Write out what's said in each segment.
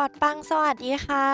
บอดปังสวัสดีค่ะ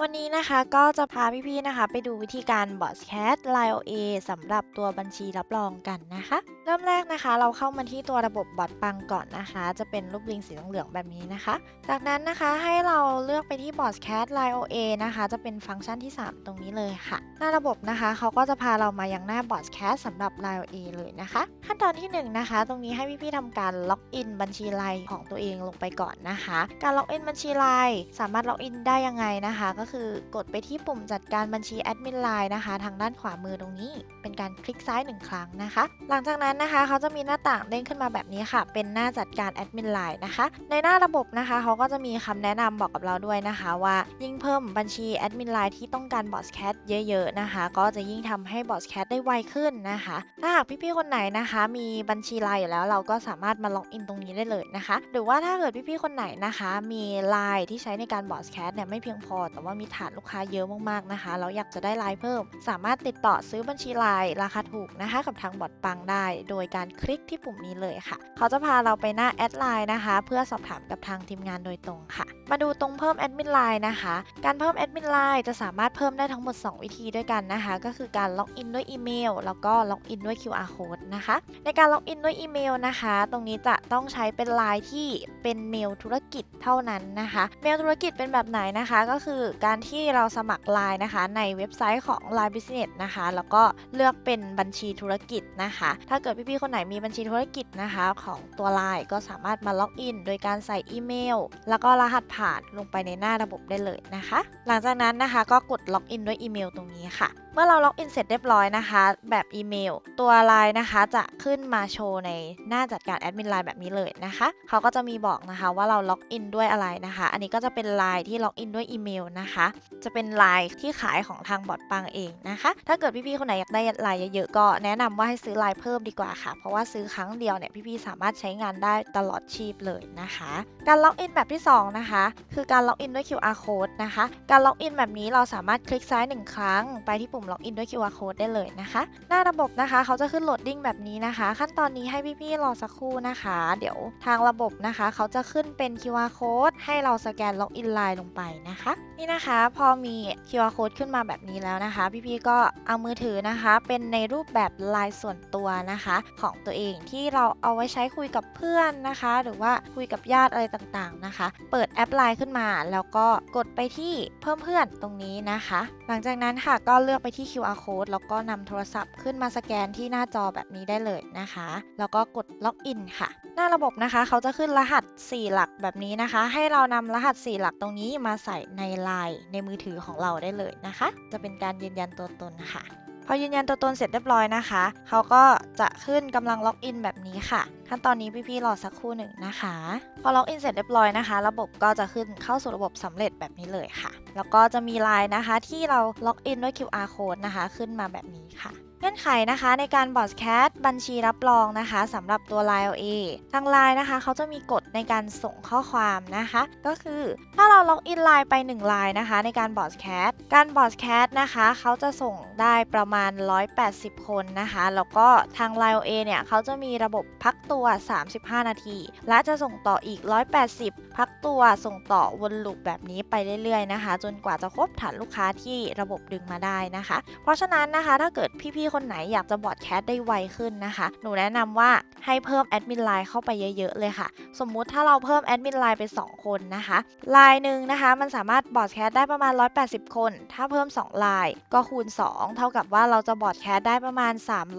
วันนี้นะคะก็จะพาพี่ๆนะคะ ไปดูวิธีการบอดแคส Line OA สำหรับตัวบัญชีรับรองกันนะคะ เริ่มแรกนะคะ เราเข้ามาที่ตัวระบบบอดปังก่อนนะคะ จะเป็นรูปลิงสีเหลืองแบบนี้นะคะ จากนั้นนะคะให้เราเลือกไปที่บอดแคส Line OA นะคะ จะเป็นฟังก์ชันที่ 3 ตรงนี้เลยค่ะ หน้าระบบนะคะเขาก็จะพาเรามายังหน้าบอดแคสสำหรับ Line OA เลยนะคะ ขั้นตอนที่ 1 นะคะ ตรงนี้ให้พี่ๆทำการล็อกอินบัญชี Line ของตัวเองลงไปก่อนนะคะ การล็อกอินบัญชีไล Line สามารถล็อกอินได้ยังไงนะคะ ก็คือกดไปที่ปุ่มจัดการบัญชีแอดมิน Line นะคะ ทางด้านขวามือตรงนี้ เป็นการคลิกซ้าย 1 ครั้งนะคะ หลังจากนั้นนะคะเขาจะมีหน้าต่างเด้งขึ้นมาแบบนี้ค่ะ เป็นหน้าจัดการแอดมิน Line นะคะ ในหน้าระบบนะคะเขาก็จะมีคำแนะนำบอกกับเราด้วยนะคะว่ายิ่งเพิ่มบัญชีแอดมิน Line ที่ต้องการบอสแคทเยอะๆนะคะ ก็จะยิ่งทำให้บอสแคทได้ไวขึ้นนะคะ ถ้าหากพี่ๆคนไหนนะคะ มีบัญชี Line อยู่แล้วเราก็สามารถมาล็อกอินตรงนี้ได้เลยนะคะ หรือว่าถ้าเกิดพี่ๆคนไหนนะคะ มีไลที่ใช้ในการบอสแคทเนี่ยไม่เพียงพอ แต่ว่ามีฐานลูกค้าเยอะมากๆนะคะเราอยากจะได้ Line เพิ่ม สามารถติดต่อซื้อบัญชี Line ราคาถูกนะคะ กับทางบอดปังได้ โดยการคลิกที่ปุ่มนี้เลยค่ะ เขาจะพาเราไปหน้าแอดไลน์นะคะ เพื่อสอบถามกับทางทีมงานโดยตรงค่ะ มาดูตรงเพิ่มแอดมินไลน์นะคะ การเพิ่มแอดมินไลน์จะสามารถเพิ่มได้ทั้งหมด 2 วิธีด้วยกันนะคะ ก็คือการล็อกอินด้วยอีเมลแล้วก็ล็อกอินด้วย QR code นะคะ ในการล็อกอินด้วยอีเมลนะคะ ตรงนี้จะต้องใช้เป็นไลน์ที่เป็นเมลธุรกิจเท่านั้นนะคะเมลธุรกิจเป็นแบบไหนนะคะ ก็คือการที่เราสมัครไลน์นะคะ ในเว็บไซต์ของ Line Business นะคะ แล้วก็เลือกเป็นบัญชีธุรกิจนะคะ ถ้าเกิดพี่ๆคนไหนมีบัญชีธุรกิจนะคะ ของตัวไลน์ก็สามารถมาล็อกอิน โดยการใส่อีเมล แล้วก็รหัสผ่านลงไปในหน้าระบบได้เลยนะคะ หลังจากนั้นนะคะก็กดล็อกอินด้วยอีเมลตรงนี้ค่ะ มื่อเราล็อกอินเสร็จเรียบร้อยนะคะ แบบอีเมล ตัวไลน์นะคะจะขึ้นมาโชว์ในหน้าจัดการแอดมินไลน์แบบนี้เลยนะคะเขาก็จะมีบอกนะคะว่าเราล็อกอินด้วยอะไรนะคะ อันนี้ก็จะเป็นไลน์ที่ล็อกอินด้วยอีเมลนะคะ จะเป็นไลน์ที่ขายของทางบอดปังเองนะคะ ถ้าเกิดพี่ๆคนไหนอยากได้ไลน์เยอะๆก็แนะนำว่าให้ซื้อไลน์เพิ่มดีกว่าค่ะ เพราะว่าซื้อครั้งเดียวเนี่ยพี่ๆสามารถใช้งานได้ตลอดชีพเลยนะคะ การล็อกอินแบบที่สองนะคะ คือการล็อกอินด้วย QR code นะคะ การล็อกอินแบบนี้เราสามารถคลิกซ้ายหนึ่งครั้งไปที่ปุ่มล็อกอินด้วย QR code ได้เลยนะคะ หน้าระบบนะคะเขาจะขึ้นโหลดดิ้งแบบนี้นะคะ ขั้นตอนนี้ให้พี่ๆรอสักครู่นะคะ เดี๋ยวทางระบบนะคะ เขาจะขึ้นเป็น QR code ให้เราสแกนล็อกอินไลน์ลงไปนะคะ นี่นะคะพอมี QR code ขึ้นมาแบบนี้แล้วนะคะ พี่ๆก็เอามือถือนะคะ เป็นในรูปแบบไลน์ส่วนตัวนะคะ ของตัวเองที่เราเอาไว้ใช้คุยกับเพื่อนนะคะ หรือว่าคุยกับญาติอะไรต่างๆนะคะ เปิดแอปไลน์ขึ้นมาแล้วก็กดไปที่เพิ่มเพื่อนตรงนี้นะคะ หลังจากนั้นค่ะก็เลือกไปที่ QR code แล้วก็นำโทรศัพท์ขึ้นมาสแกนที่หน้าจอแบบนี้ได้เลยนะคะ แล้วก็กดล็อกอินค่ะ หน้าระบบนะคะเขาจะขึ้นรหัส 4 หลักแบบนี้นะคะ ให้เรานำรหัส 4 หลักตรงนี้มาใส่ในไลน์ในมือถือของเราได้เลยนะคะ จะเป็นการยืนยันตัวตนค่ะ พอยืนยันตัวตนเสร็จเรียบร้อยนะคะ เขาก็จะขึ้นกำลังล็อกอินแบบนี้ค่ะ ขั้นตอนนี้พี่ๆรอสักครู่หนึ่งนะคะ พอล็อกอินเสร็จเรียบร้อยนะคะ ระบบก็จะขึ้นเข้าสู่ระบบสำเร็จแบบนี้เลยค่ะ แล้วก็จะมีไลน์นะคะที่เราล็อกอินด้วย QR code นะคะ ขึ้นมาแบบนี้ค่ะเงื่อนไขนะคะในการบอดแคสบัญชีรับรองนะคะสำหรับตัว Line LA ทาง Line นะคะ เขาจะมีกฎในการส่งข้อความนะคะ ก็คือถ้าเราล็อกอินไลน์ไป1ไลน์นะคะ ในการบอดแคสการบอดแคสนะคะ เขาจะส่งได้ประมาณาณ 180 คนนะคะ แล้วก็ทาง Line LA เนี่ยเขาจะมีระบบพักตัว 35 นาที และจะส่งต่ออีก 180 พักตัวส่งต่อวนลูปแบบนี้ไปเรื่อยๆนะคะ จนกว่าจะครบฐานลูกค้าที่ระบบดึงมาได้นะคะ เพราะฉะนั้นนะคะถ้าเกิดพี่ๆ คนไหนอยากจะบอดแคสได้ไวขึ้นนะคะ หนูแนะนำว่าให้เพิ่มแอดมินไลน์เข้าไปเยอะๆเลยค่ะ สมมุติถ้าเราเพิ่มแอดมินไลน์ไป 2 คนนะคะไลน์หนึ่งนะคะมันสามารถบอดแคสได้ประมาณ 180 คน ถ้าเพิ่ม 2 ไลน์ก็คูณ 2 เท่ากับว่าเราจะบอดแคสได้ประมาณ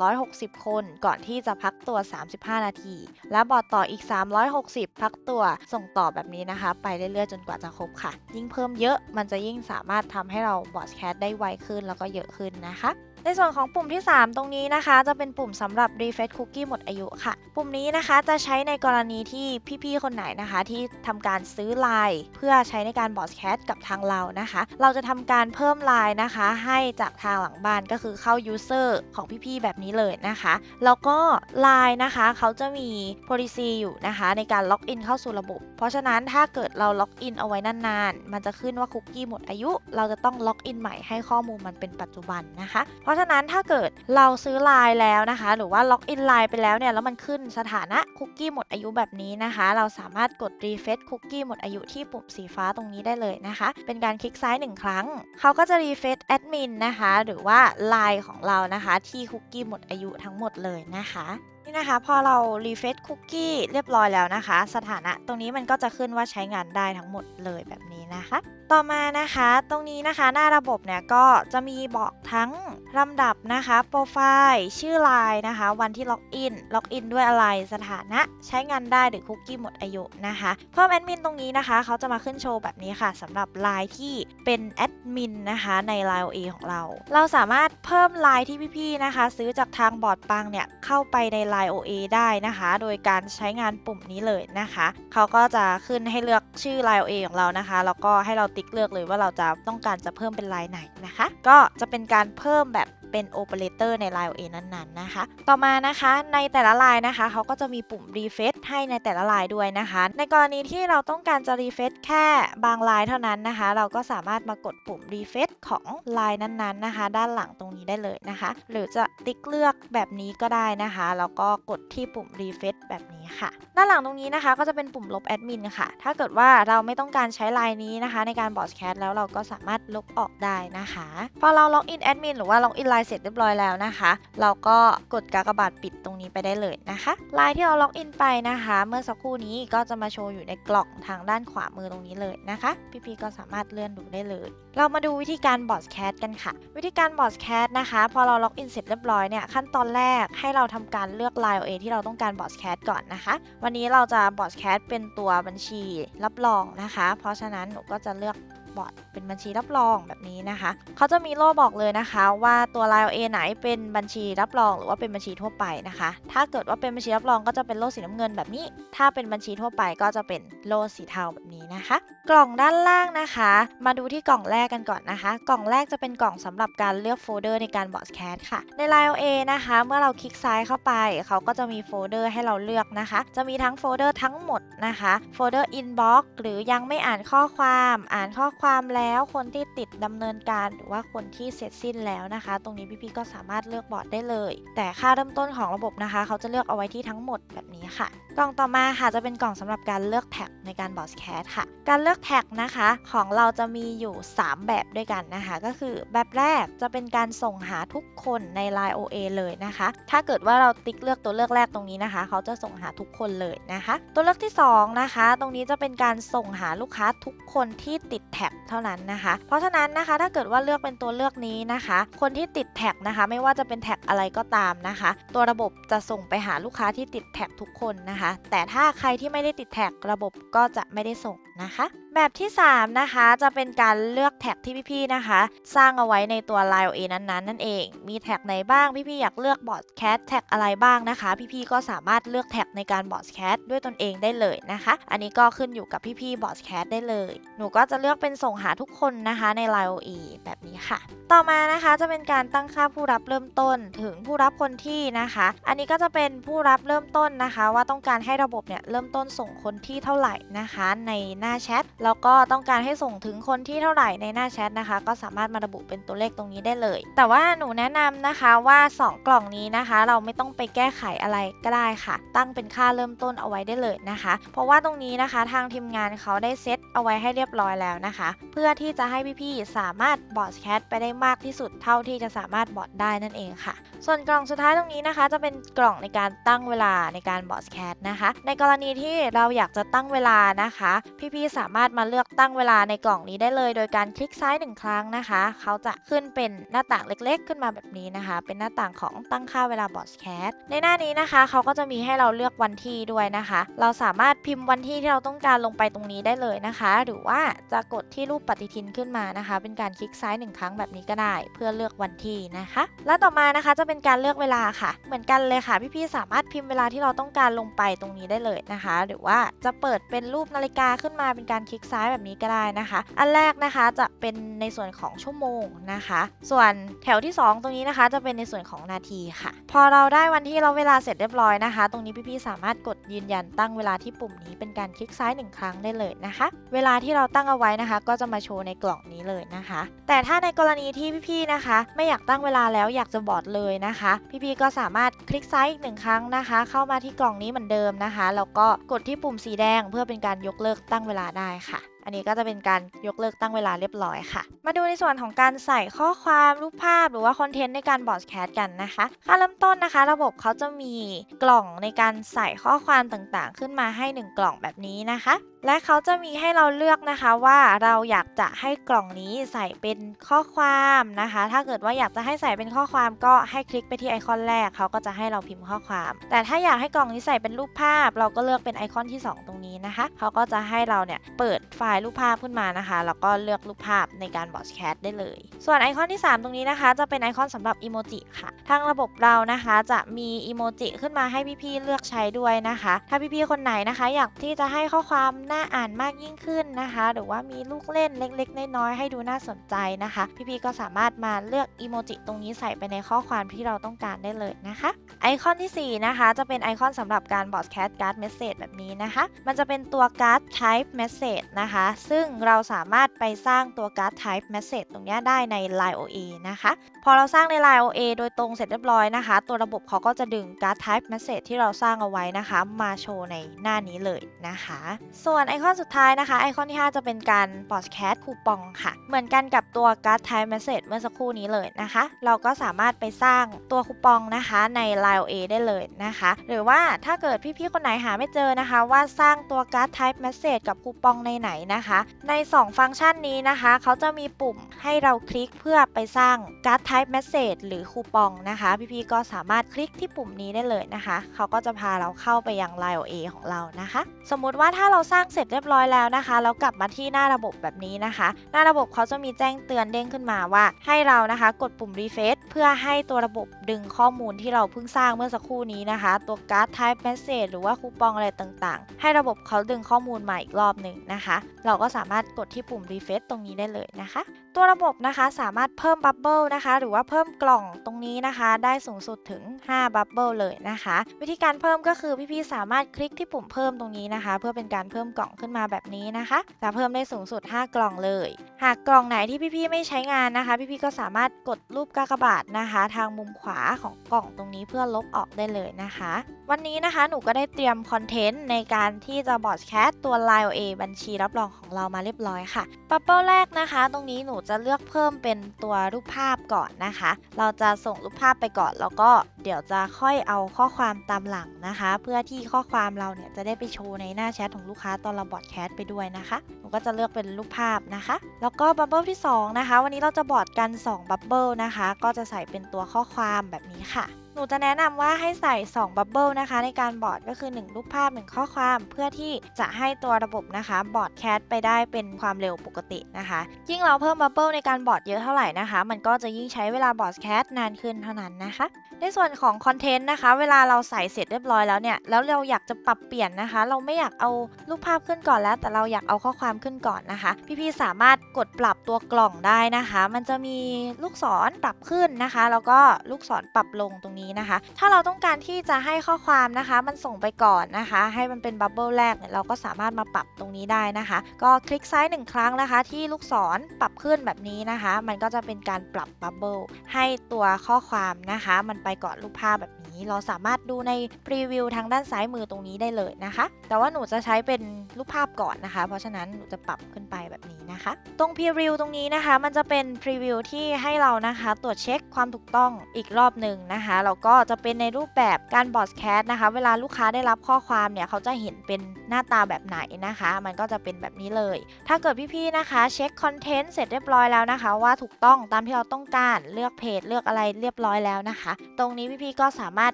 360 คน ก่อนที่จะพักตัว 35 นาที และบอดต่ออีก 360 พักตัวส่งต่อแบบนี้นะคะ ไปเรื่อยๆ จนกว่าจะครบค่ะ ยิ่งเพิ่มเยอะมันจะยิ่งสามารถทำให้เราบอดแคสได้ไวขึ้นแล้วก็เยอะขึ้นนะคะในส่วนของปุ่มที่ 3 ตรงนี้นะคะ จะเป็นปุ่มสำหรับ refresh cookie หมดอายุค่ะ ปุ่มนี้นะคะจะใช้ในกรณีที่พี่ๆ คนไหนนะคะ ที่ทำการซื้อไลน์เพื่อใช้ในการบอดแคสกับทางเรานะคะ เราจะทำการเพิ่มไลน์นะคะ ให้จากทางหลังบ้านก็คือเข้า user ของพี่ๆ แบบนี้เลยนะคะ แล้วก็ไลน์นะคะเขาจะมี policy อยู่นะคะ ในการล็อกอินเข้าสู่ระบบ เพราะฉะนั้นถ้าเกิดเราล็อกอินเอาไว้นานๆ มันจะขึ้นว่าคุกกี้หมดอายุ เราจะต้องล็อกอินใหม่ให้ข้อมูลมันเป็นปัจจุบันนะคะ เพราะะฉะนั้นถ้าเกิดเราซื้อไลน์แล้วนะคะ หรือว่าล็อกอินไลน์ไปแล้วเนี่ยแล้วมันขึ้นสถานะคุกกี้หมดอายุแบบนี้นะคะ เราสามารถกดรีเฟซคุกกี้หมดอายุที่ปุ่มสีฟ้าตรงนี้ได้เลยนะคะ เป็นการคลิกซ้ายหนึ่งครั้ง เขาก็จะรีเฟซแอดมินนะคะ หรือว่าไลน์ของเรานะคะ ที่คุกกี้หมดอายุทั้งหมดเลยนะคะ นี่นะคะ พอเรารีเฟซคุกกี้เรียบร้อยแล้วนะคะ สถานะตรงนี้มันก็จะขึ้นว่าใช้งานได้ทั้งหมดเลยแบบนี้นะคะ ต่อมานะคะตรงนี้นะคะหน้าระบบเนี่ยก็จะมีบอกทั้งลำดับนะคะโปรไฟล์ชื่อไลน์นะคะ วันที่ล็อกอินล็อกอินด้วยอะไรสถานะใช้งานได้หรือคุกกี้หมดอายุนะคะเพิ่มแอดมินตรงนี้นะคะเขาจะมาขึ้นโชว์แบบนี้ค่ะสำหรับไลน์ที่เป็นแอดมินนะคะใน Line OA ของเรา เราสามารถเพิ่มไลน์ที่พี่ๆนะคะ ซื้อจากทางบอร์ดปังเนี่ยเข้าไปใน Line OA ได้นะคะ โดยการใช้งานปุ่มนี้เลยนะคะ เขาก็จะขึ้นให้เลือกชื่อ Line OA ของเรานะคะ แล้วก็ให้เราติ๊กเลือกเลยว่าเราจะต้องการจะเพิ่มเป็นไลน์ไหนนะคะ ก็จะเป็นการเพิ่มแบบ เป็นโอเปอเรเตอร์ใน Line OA นั้นๆนะคะ ต่อมานะคะในแต่ละ Line นะคะเขาก็จะมีปุ่ม refresh ให้ในแต่ละ Line ด้วยนะคะ ในกรณีที่เราต้องการจะ refresh แค่บาง Line เท่านั้นนะคะ เราก็สามารถมากดปุ่ม refresh ของ Line นั้นๆนะคะ ด้านหลังตรงนี้ได้เลยนะคะ หรือจะติ๊กเลือกแบบนี้ก็ได้นะคะ แล้วก็กดที่ปุ่ม refresh แบบนี้ค่ะ ด้านหลังตรงนี้นะคะก็จะเป็นปุ่มลบแอดมินค่ะ ถ้าเกิดว่าเราไม่ต้องการใช้ไลน์นี้นะคะ ในการบอสแคสแล้วเราก็สามารถลบออกได้นะคะ พอเราล็อกอินแอดมินหรือว่าล็อกอินไลน์เสร็จเรียบร้อยแล้วนะคะ เราก็กดกากบาทปิดตรงนี้ไปได้เลยนะคะไลน์ที่เราล็อกอินไปนะคะ เมื่อสักครู่นี้ก็จะมาโชว์อยู่ในกล่องทางด้านขวามือตรงนี้เลยนะคะ พี่ๆก็สามารถเลื่อนดูได้เลย เรามาดูวิธีการบอสแคสกันค่ะ วิธีการบอสแคสนะคะ พอเราล็อกอินเสร็จเรียบร้อยเนี่ยขั้นตอนแรกให้เราทำการเลือกไลน์ OA ที่เราต้องการบอสแคสก่อนนะคะ วันนี้เราจะบอสแคสเป็นตัวบัญชีรับรองนะคะ เพราะฉะนั้นหนูก็จะเลือก บอร์ดเป็นบัญชีรับรองแบบนี้นะคะเขาจะมีโล่บอกเลยนะคะ ว่าตัว Line A ไหนเป็นบัญชีรับรอง หรือว่าเป็นบัญชีทั่วไปนะคะ ถ้าเกิดว่าเป็นบัญชีรับรองก็จะเป็นโล่สีน้ำเงินแบบนี้ ถ้าเป็นบัญชีทั่วไปก็จะเป็นโล่สีเทาแบบนี้นะคะ กล่องด้านล่างนะคะ มาดูที่กล่องแรกกันก่อนนะคะ กล่องแรกจะเป็นกล่องสำหรับการเลือกโฟลเดอร์ในการบอสแคสค่ะ ใน Line A นะคะ เมื่อเราคลิกซ้ายเข้าไป เขาก็จะมีโฟลเดอร์ให้เราเลือกนะคะ จะมีทั้งโฟลเดอร์ทั้งหมดนะคะ โฟลเดอร์ inbox หรือยังไม่อ่านข้อความ อ่านข้อความตามแล้วคนที่ติดดำเนินการหรือว่าคนที่เสร็จสิ้นแล้วนะคะ ตรงนี้พี่ๆก็สามารถเลือกบอร์ดได้เลย แต่ค่าเริ่มต้นของระบบนะคะ เขาจะเลือกเอาไว้ที่ทั้งหมดแบบนี้ค่ะ กล่องต่อมาค่ะจะเป็นกล่องสำหรับการเลือกแท็กในการบอสแคสค่ะ การเลือกแท็กนะคะของเราจะมีอยู่ 3 แบบด้วยกันนะคะ ก็คือแบบแรกจะเป็นการส่งหาทุกคนใน Line OA เลยนะคะ ถ้าเกิดว่าเราติ๊กเลือกตัวเลือกแรกตรงนี้นะคะ เขาจะส่งหาทุกคนเลยนะคะ ตัวเลือกที่ 2 นะคะ ตรงนี้จะเป็นการส่งหาลูกค้าทุกคนที่ติดแท็กเท่านั้นนะคะ เพราะฉะนั้นนะคะถ้าเกิดว่าเลือกเป็นตัวเลือกนี้นะคะ คนที่ติดแท็กนะคะ ไม่ว่าจะเป็นแท็กอะไรก็ตามนะคะ ตัวระบบจะส่งไปหาลูกค้าที่ติดแท็กทุกคนนะคะแต่ถ้าใครที่ไม่ได้ติดแท็กระบบก็จะไม่ได้ส่งนะคะ แบบที่ 3 นะคะจะเป็นการเลือกแท็กที่พี่ๆนะคะ สร้างเอาไว้ในตัว Line OA นั้นๆ นั่นเอง มีแท็กไหนบ้างพี่ๆอยากเลือกบอดแคสแท็กอะไรบ้างนะคะ พี่ๆก็สามารถเลือกแท็กในการบอดแคสด้วยตนเองได้เลยนะคะ อันนี้ก็ขึ้นอยู่กับพี่ๆบอดแคสได้เลย หนูก็จะเลือกเป็นส่งหาทุกคนนะคะใน Line OA แบบนี้ค่ะ ต่อมานะคะจะเป็นการตั้งค่าผู้รับเริ่มต้นถึงผู้รับคนที่นะคะ อันนี้ก็จะเป็นผู้รับเริ่มต้นนะคะ ว่าต้องการให้ระบบเนี่ยเริ่มต้นส่งคนที่เท่าไหร่นะคะ ในหน้าแชทแล้วก็ต้องการให้ส่งถึงคนที่เท่าไหร่ในหน้าแชทนะคะ ก็สามารถมาระบุเป็นตัวเลขตรงนี้ได้เลย แต่ว่าหนูแนะนำนะคะว่า 2 กล่องนี้นะคะ เราไม่ต้องไปแก้ไขอะไรก็ได้ค่ะ ตั้งเป็นค่าเริ่มต้นเอาไว้ได้เลยนะคะ เพราะว่าตรงนี้นะคะทางทีมงานเขาได้เซตเอาไว้ให้เรียบร้อยแล้วนะคะ เพื่อที่จะให้พี่ๆสามารถบอดแคสไปได้มากที่สุดเท่าที่จะสามารถบอดได้นั่นเองค่ะ ส่วนกล่องสุดท้ายตรงนี้นะคะ จะเป็นกล่องในการตั้งเวลาในการบอดแคสนะคะ ในกรณีที่เราอยากจะตั้งเวลานะคะ พี่ๆสามารถมาเลือกตั้งเวลาในกล่องนี้ได้เลย โดยการคลิกซ้ายหนึ่งครั้งนะคะ เขาจะขึ้นเป็นหน้าต่างเล็กๆ ขึ้นมาแบบนี้นะคะ เป็นหน้าต่างของตั้งค่าเวลาบอร์ดแคสในหน้านี้นะคะเขาก็จะมีให้เราเลือกวันที่ด้วยนะคะ เราสามารถพิมพ์วันที่ที่เราต้องการลงไปตรงนี้ได้เลยนะคะ หรือว่าจะกดที่รูปปฏิทินขึ้นมานะคะ เป็นการคลิกซ้ายหนึ่งครั้งแบบนี้ก็ได้ เพื่อเลือกวันที่นะคะ และต่อมานะคะจะเป็นการเลือกเวลาค่ะ เหมือนกันเลยค่ะพี่ๆสามารถพิมพ์เวลาที่เราต้องการลงไปตรงนี้ได้เลยนะคะ หรือว่าจะเปิดเป็นรูปนาฬิกาขึ้นมาเป็นการคลิกิกซ้ายแบบนี้ก็ได้นะคะ อันแรกนะคะจะเป็นในส่วนของชั่วโมงนะคะ ส่วนแถวที่ 2 ตรงนี้นะคะ จะเป็นในส่วนของนาทีค่ะ พอเราได้วันที่เราเวลาเสร็จเรียบร้อยนะคะ ตรงนี้พี่ๆสามารถกดยืนยันตั้งเวลาที่ปุ่มนี้เป็นการคลิกซ้ายหนึ่งครั้งได้เลยนะคะ เวลาที่เราตั้งเอาไว้นะคะ ก็จะมาโชว์ในกล่องนี้เลยนะคะ แต่ถ้าในกรณีที่พี่ๆนะคะ ไม่อยากตั้งเวลาแล้วอยากจะบอดเลยนะคะ พี่ๆก็สามารถคลิกซ้ายอีกหนึ่งครั้งนะคะ เข้ามาที่กล่องนี้เหมือนเดิมนะคะแล้วก็กดที่ปุ่มสีแดงเพื่อเป็นการยกเลิกตั้งเวลาได้ค่ะ อันนี้ก็จะเป็นการยกเลิกตั้งเวลาเรียบร้อยค่ะ มาดูในส่วนของการใส่ข้อความรูปภาพหรือว่าคอนเทนต์ในการบอร์ดแคสกันนะคะค่าเริ่มต้นนะคะ ระบบเขาจะมีกล่องในการใส่ข้อความต่างๆ ขึ้นมาให้ 1 กล่องแบบนี้นะคะและเขาจะมีให้เราเลือกนะคะว่าเราอยากจะให้กล่องนี้ใส่เป็นข้อความนะคะ ถ้าเกิดว่าอยากจะให้ใส่เป็นข้อความก็ให้คลิกไปที่ไอคอนแรก เขาก็จะให้เราพิมพ์ข้อความ แต่ถ้าอยากให้กล่องนี้ใส่เป็นรูปภาพ เราก็เลือกเป็นไอคอนที่ 2 ตรงนี้นะคะ เขาก็จะให้เราเนี่ยเปิดไฟล์รูปภาพขึ้นมานะคะ แล้วก็เลือกรูปภาพในการบอสแคสได้เลย ส่วนไอคอนที่ 3 ตรงนี้นะคะ จะเป็นไอคอนสำหรับอีโมจิค่ะ ทางระบบเรานะคะจะมีอีโมจิขึ้นมาให้พี่ๆเลือกใช้ด้วยนะคะ ถ้าพี่ๆคนไหนนะคะ อยากที่จะให้ข้อความน่าอ่านมากยิ่งขึ้นนะคะ หรือว่ามีลูกเล่นเล็กๆน้อยๆให้ดูน่าสนใจนะคะ พี่ๆก็สามารถมาเลือกอีโมจิตรงนี้ใส่ไปในข้อความที่เราต้องการได้เลยนะคะ ไอคอนที่ 4 นะคะ จะเป็นไอคอนสำหรับการบอ d แคสต์การ์ดเมสเซจแบบนี้นะคะ มันจะเป็นตัวการ์ด type message นะคะซึ่งเราสามารถไปสร้างตัวการ์ด type message ตรงนี้ได้ใน Line OA นะคะ พอเราสร้างใน Line OA โดยตรงเสร็จเรียบร้อยนะคะ ตัวระบบเขาก็จะดึงการ์ด type message ที่เราสร้างเอาไว้นะคะ มาโชว์ในหน้านี้เลยนะคะ ส่วนไอคอนสุดท้ายนะคะ ไอคอนที่ 5 จะเป็นการ broadcast คูปองค่ะ เหมือนกันกับตัวการ์ด type message เมื่อสักครู่นี้เลยนะคะ เราก็สามารถไปสร้างตัวคูปองนะคะใน Line OA ได้เลยนะคะ หรือว่าถ้าเกิดพี่ๆคนไหนหาไม่เจอนะคะ ว่าสร้างตัวการ์ด type message กับคูปองในไหนนะคะ ใน 2 ฟังก์ชันนี้นะคะ เขาจะมีปุ่มให้เราคลิกเพื่อไปสร้างการ์ด type message หรือคูปองนะคะ พี่ๆก็สามารถคลิกที่ปุ่มนี้ได้เลยนะคะ เขาก็จะพาเราเข้าไปยัง Line OA ของเรานะคะ สมมุติว่าถ้าเราสร้างเสร็จเรียบร้อยแล้วนะคะ แล้วกลับมาที่หน้าระบบแบบนี้นะคะ หน้าระบบเขาจะมีแจ้งเตือนเด้งขึ้นมาว่า ให้เรานะคะ กดปุ่ม refresh เพื่อให้ตัวระบบดึงข้อมูลที่เราเพิ่งสร้างเมื่อสักครู่นี้นะคะ ตัวการ์ด type message หรือว่าคูปองอะไรต่างๆ ให้ระบบเขาดึงข้อมูลมาอีกรอบหนึ่งนะคะ เราก็สามารถกดที่ปุ่ม refresh ตรงนี้ได้เลยนะคะ ตัวระบบนะคะสามารถเพิ่มบับเบิลนะคะ หรือว่าเพิ่มกล่องตรงนี้นะคะ ได้สูงสุดถึง 5 บับเบิลเลยนะคะ วิธีการเพิ่มก็คือพี่ๆสามารถคลิกที่ปุ่มเพิ่มตรงนี้นะคะ เพื่อเป็นการเพิ่มกล่องขึ้นมาแบบนี้นะคะ จะเพิ่มได้สูงสุด 5 กล่องเลย หากกล่องไหนที่พี่ๆไม่ใช้งานนะคะ พี่ๆก็สามารถกดรูปกากบาทนะคะ ทางมุมขวาของกล่องตรงนี้เพื่อลบออกได้เลยนะคะ วันนี้นะคะหนูก็ได้เตรียมคอนเทนต์ในการที่จะบอดแคสตัว Line OA บัญชีรับรองของเรามาเรียบร้อยค่ะบับเบิลแรกนะคะ ตรงนี้หนูจะเลือกเพิ่มเป็นตัวรูปภาพก่อนนะคะ เราจะส่งรูปภาพไปก่อนแล้วก็เดี๋ยวจะค่อยเอาข้อความตามหลังนะคะ เพื่อที่ข้อความเราเนี่ยจะได้ไปโชว์ในหน้าแชทของลูกค้าตอนเราบอดแคสไปด้วยนะคะหนูก็จะเลือกเป็นรูปภาพนะคะ แล้วก็บับเบิลที่สองนะคะ วันนี้เราจะบอดกัน2บับเบิลนะคะ ก็จะใส่เป็นตัวข้อความแบบนี้ค่ะ นูจะแนะนำว่าให้ใส่ 2 บับเบิลนะคะ ในการบอร์ดก็คือ 1 รูปภาพ 1 ข้อความ เพื่อที่จะให้ตัวระบบนะคะบอร์ดแคสไปได้เป็นความเร็วปกตินะคะ ยิ่งเราเพิ่มบับเบิลในการบอร์ดเยอะเท่าไหร่นะคะ มันก็จะยิ่งใช้เวลาบอร์ดแคสนานขึ้นเท่านั้นนะคะ ในส่วนของคอนเทนต์นะคะ เวลาเราใส่เสร็จเรียบร้อยแล้วเนี่ย แล้วเราอยากจะปรับเปลี่ยนนะคะ เราไม่อยากเอารูปภาพขึ้นก่อนแล้ว แต่เราอยากเอาข้อความขึ้นก่อนนะคะ พี่ๆสามารถกดปรับตัวกล่องได้นะคะ มันจะมีลูกศรปรับขึ้นนะคะ แล้วก็ลูกศรปรับลงตรงนี้นะคะ ถ้าเราต้องการที่จะให้ข้อความนะคะ มันส่งไปก่อนนะคะ ให้มันเป็นบับเบิลแรกเนี่ยเราก็สามารถมาปรับตรงนี้ได้นะคะ ก็คลิกซ้ายหนึ่งครั้งนะคะ ที่ลูกศรปรับขึ้นแบบนี้นะคะ มันก็จะเป็นการปรับบับเบิลให้ตัวข้อความนะคะ มันไปก่อนรูปภาพแบบ นี้เราสามารถดูในพรีวิวทางด้านซ้ายมือตรงนี้ได้เลยนะคะ แต่ว่าหนูจะใช้เป็นรูปภาพก่อนนะคะ เพราะฉะนั้นหนูจะปรับขึ้นไปแบบนี้นะคะ ตรงพรีวิวตรงนี้นะคะ มันจะเป็นพรีวิวที่ให้เรานะคะ ตรวจเช็คความถูกต้องอีกรอบหนึ่งนะคะแล้วก็จะเป็นในรูปแบบการบอสแคสนะคะ เวลาลูกค้าได้รับข้อความเนี่ยเขาจะเห็นเป็นหน้าตาแบบไหนนะคะ มันก็จะเป็นแบบนี้เลย ถ้าเกิดพี่ๆนะคะ เช็คคอนเทนต์เสร็จเรียบร้อยแล้วนะคะ ว่าถูกต้องตามที่เราต้องการเลือกเพจเลือกอะไรเรียบร้อยแล้วนะคะ ตรงนี้พี่ๆก็สามารถารถ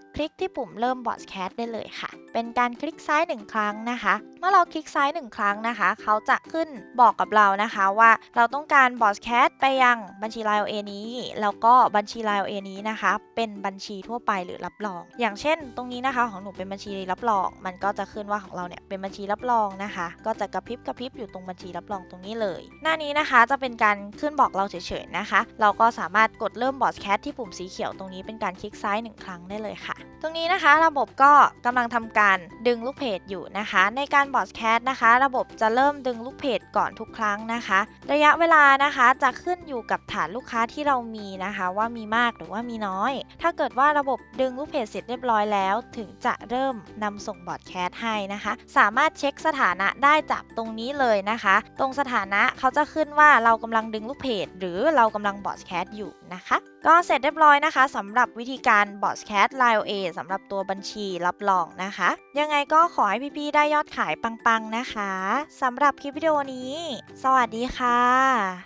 คลิกที่ปุ่มเริ่มบอ d แคสได้เลยค่ะ เป็นการคลิกซ้าย 1 ครั้งนะคะ เมื่อเราคลิกซ้าย 1 ครั้งนะคะ เขาจะขึ้นบอกกับเรานะคะว่าเราต้องการบอ d แคสไปยังบัญชี Line OA นี้ แล้วก็บัญชี Line OA นี้นะคะ เป็นบัญชีทั่วไปหรือรับรอง อย่างเช่น ตรงนี้นะคะของหนูเป็นบัญชีรับรอง มันก็จะขึ้นว่าของเราเนี่ยเป็นบัญชีรับรองนะคะ ก็จะกระพริบกระพริบอยู่ตรงบัญชีรับรองตรงนี้เลย หน้านี้นะคะจะเป็นการขึ้นบอกเราเฉยๆนะคะ เราก็สามารถกดเริ่มบอ d แคสที่ปุ่มสีเขียวตรงนี้เป็นการคลิกซ้าย 1 ครั้งได้เลยค่ะตรงนี้นะคะระบบก็กำลังทำการดึงลูกเพจอยู่นะคะ ในการบอ d แคสนะคะ ระบบจะเริ่มดึงลูกเพจก่อนทุกครั้งนะคะ ระยะเวลานะคะจะขึ้นอยู่กับฐานลูกค้าที่เรามีนะคะ ว่ามีมากหรือว่ามีน้อย ถ้าเกิดว่าระบบดึงลูกเพจเสร็จเรียบร้อยแล้ว ถึงจะเริ่มนำส่งบอ d แคสให้นะคะ สามารถเช็คสถานะได้จากตรงนี้เลยนะคะ ตรงสถานะเขาจะขึ้นว่าเรากำลังดึงลูกเพจหรือเรากำลังบอ d แคสอยู่นะคะ ก็เสร็จเรียบร้อยนะคะสำหรับวิธีการบอสแคส Line OA สำหรับตัวบัญชีรับรองนะคะ ยังไงก็ขอให้พี่ๆได้ยอดขายปังๆนะคะสำหรับคลิปวิดีโอนี้ สวัสดีค่ะ